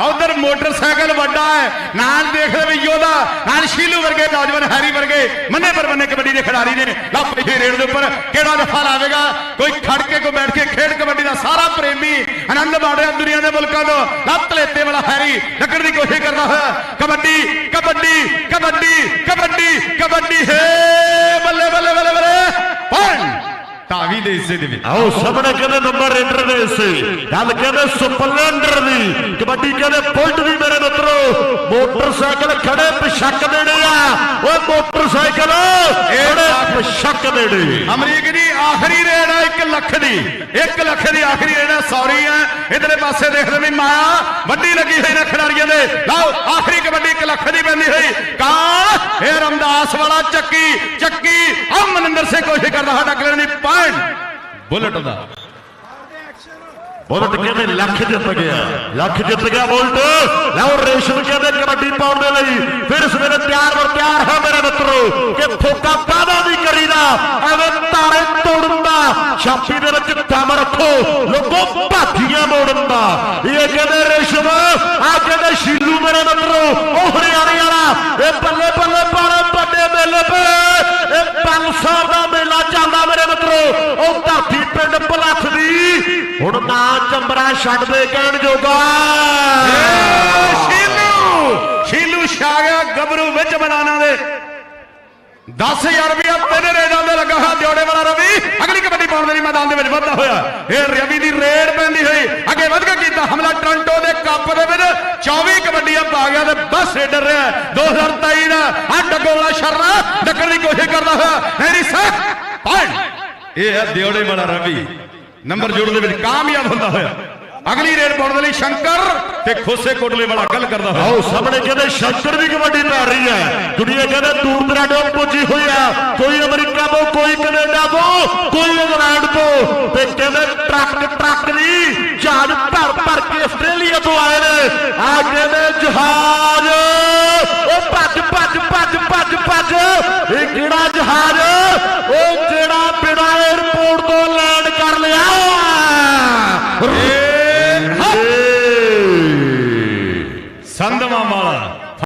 ਉਧਰ ਮੋਟਰਸਾਈਕਲ ਵੱਡਾ ਹੈ। ਨਾਲ ਦੇਖਦੇ ਵੀ ਯੋਧਾ, ਨਾਲ ਸ਼ੀਲੂ ਵਰਗੇ ਨੌਜਵਾਨ, ਹੈਰੀ ਵਰਗੇ। ਮੰਨੇ ਪਰ ਮੰਨੇ ਕਬੱਡੀ ਦੇ ਖਿਡਾਰੀ ਨੇ। ਲਾ ਪਹਿਲੇ ਰੇਡ ਦੇ ਉੱਪਰ ਕਿਹੜਾ ਜਫਾ ਲਾਵੇਗਾ? ਕੋਈ ਖੜ ਕੇ, ਕੋਈ ਬੈਠ ਕੇ ਖੇਡ ਕਬੱਡੀ ਦਾ ਸਾਰਾ ਪ੍ਰੇਮੀ ਆਨੰਦ ਮਾਣ ਰਿਹਾ ਦੁਨੀਆ ਦੇ ਮੁਲਕਾਂ ਤੋਂ। ਲੱਤ ਲੇਤੇ ਵਾਲਾ ਹੈਰੀ ਲੱਗਣ ਦੀ ਕੋਸ਼ਿਸ਼ ਕਰਦਾ ਹੋਇਆ। ਕਬੱਡੀ ਕਬੱਡੀ ਦੇ ਹਿੱਸੇ ਦੇ ਵਿੱਚ ਆਓ ਸਾਹਮਣੇ ਕਹਿੰਦੇ ਨੰਬਰ ਰੇਡਰ ਦੇ ਹਿੱਸੇ ਗੱਲ ਕਹਿੰਦੇ ਸਪਲੈਂਡਰ ਦੀ ਕਬੱਡੀ ਕਹਿੰਦੇ ਪੁਲਟ ਦੀ ਮੇਰੇ ਮਿੱਤਰੋ। ਮੋਟਰਸਾਈਕਲ ਖੜੇ ਪਛੱਕ ਦੇਣੇ ਆ। ਓਏ ਮੋਟਰਸਾਈਕਲ ਇਹੜੇ ਪਛੱਕ ਦੇਣੇ। ਅਮਰੀਕ ਦੀ ਆਖਰੀ ਰੇਡ ਹੈ 1 ਲੱਖ ਦੀ। 1 ਲੱਖ ਦੀ ਆਖਰੀ ਰੇਡ ਹੈ ਸੌਰੀ ਹੈ ਇਧਰੇ ਪਾਸੇ ਦੇਖਦੇ ਵੀ ਮਾਇਆ ਵੱਡੀ ਲੱਗੀ ਹੋਈ ਨੇ ਖਿਡਾਰੀਆਂ ਦੇ। ਲਓ ਆਖਰੀ ਕਬੱਡੀ 1 ਲੱਖ ਦੀ ਪੈਂਦੀ ਹੋਈ। ਕਾਂ ਇਹ ਰਮਦਾਸ ਵਾਲਾ ਚੱਕੀ ਚੱਕੀ। ਆ ਮਨਿੰਦਰ ਸਿੰਘ ਕੋਸ਼ਿਸ਼ ਕਰਦਾ ਸਾਡਾ ਟੱਕਰਨ ਦੀ ਪੁਆਇੰਟ ਬੁਲਟ ਦਾ। ਬੁਲਟ ਕਹਿੰਦੇ ਲੱਖ ਜਿੱਤ ਗਿਆ। ਲੱਖ ਜਿੱਤ ਗਿਆ ਬੁਲਟ। ਲਓ ਰੇਸ਼ਮ ਕਹਿੰਦੇ ਕਬੱਡੀ ਪਾਉਣ ਦੇ ਲਈ। ਫਿਰ ਸਵੇਰੇ ਤਿਆਰ ਵਰ ਤਿਆਰ ਹੈ ਮੇਰੇ ਮਿੱਤਰੋ ਕਿ ਫੋਕਾ ਕਾਦਾ ਨਹੀਂ ਕਰੀਦਾ? ਐਵੇਂ ਤਾਰੇ ਤੋੜਨ ਦਾ। ਛਾਪੀ ਦੇ ਵਿੱਚ ਦਮ ਰੱਖੋ। ਲੋਕੋ ਭਾਜੀਆਂ ਮੋੜਨ ਦਾ। ਇਹ ਕਹਿੰਦੇ ਰੇਸ਼ਮ ਆ ਕਹਿੰਦੇ ਸ਼ੀਲੂ ਮੇਰੇ ਮਿੱਤਰੋ ਉਹ ਹਰਿਆਣੇ ਵਾਲਾ ਇਹ ਬੱਲੇ ਬੱਲੇ ਪਾਣੇ ਵੱਡੇ ਮੇਲੇ ਪੇ ਇਹ 500 ਦਾ ਮੇਲਾ ਚੱਲਦਾ ਮੇਰੇ ਮਿੱਤਰੋ ਉਹ ਧਰਤੀ ਪਿੰਡ ਪਲੱਥ ਦੀ ਹੁਣ ਨਾ ਚੰਬਰਾ ਛੱਡ ਦੇ ਕਹਿਣ ਜੋਗਾ। ਸ਼ੀਲੂ! ਸ਼ੀਲੂ ਛਾ ਗੱਭਰੂ ਵਿੱਚ ਮੈਦਾਨਾਂ ਦੇ। 10000 ਰੁਪਇਆ ਤਿੰਨ ਰੇਡਾਂ ਦੇ ਲੱਗਾ ਹੋਇਆ ਦਿਓੜੇ ਵਾਲਾ ਰਵੀ। ਅਗਲੀ ਕਬੱਡੀ ਪਾਉਣ ਦੇ ਲਈ ਮੈਦਾਨ ਦੇ ਵਿੱਚ ਵੱਧਦਾ ਹੋਇਆ। ਇਹ ਰਵੀ ਦੀ ਰੇਡ ਪੈਂਦੀ ਹੋਈ। ਅੱਗੇ ਵੱਧ ਕੇ ਕੀਤਾ ਹਮਲਾ ਟ੍ਰਾਂਟੋ ਦੇ ਕੱਪ ਦੇ ਵਿੱਚ। 24 ਕਬੱਡੀਆਂ ਪਾ ਗਿਆ ਤੇ ਬਸ ਰੇਡਰ ਰਿਹਾ। 2023 ਦਾ ਆ ਡੱਗੋ ਵਾਲਾ ਸ਼ਰਨਾ ਡੱਕਣ ਦੀ ਕੋਸ਼ਿਸ਼ ਕਰਦਾ ਹੋਇਆ। Harry sir. ਪੁਆਇੰਟ ਇਹ ਹੈ ਦਿਓੜੇ ਵਾਲਾ ਰਵੀ। ਨੰਬਰ ਜੋੜਨ ਦੇ ਵਿੱਚ ਕਾਮਯਾਬ ਹੁੰਦਾ ਹੋਇਆ। ਅਗਲੀ ਰੇਡ ਪਾਉਣ ਦੇ ਲਈ ਸ਼ੰਕਰ ਤੇ ਖੋਸੇ ਕੋਟਲੇ ਵਾਲਾ ਗੱਲ ਕਰਦਾ ਹੋਇਆ। ਆਓ, ਸਾਹਮਣੇ ਕਹਿੰਦੇ ਸ਼ੰਕਰ ਦੀ ਕਬੱਡੀ ਪੈ ਰਹੀ ਹੈ। ਦੁਨੀਆ ਕਹਿੰਦੇ ਦੂਰ ਦਰਾਡੋਂ ਪੁੱਜੀ ਹੋਈ ਆ। ਕੋਈ ਅਮਰੀਕਾ ਤੋਂ, ਕੋਈ ਕੈਨੇਡਾ ਤੋਂ, ਕੋਈ ਇੰਗਲੈਂਡ ਤੋਂ। ਤੇ ਕਹਿੰਦੇ Randa.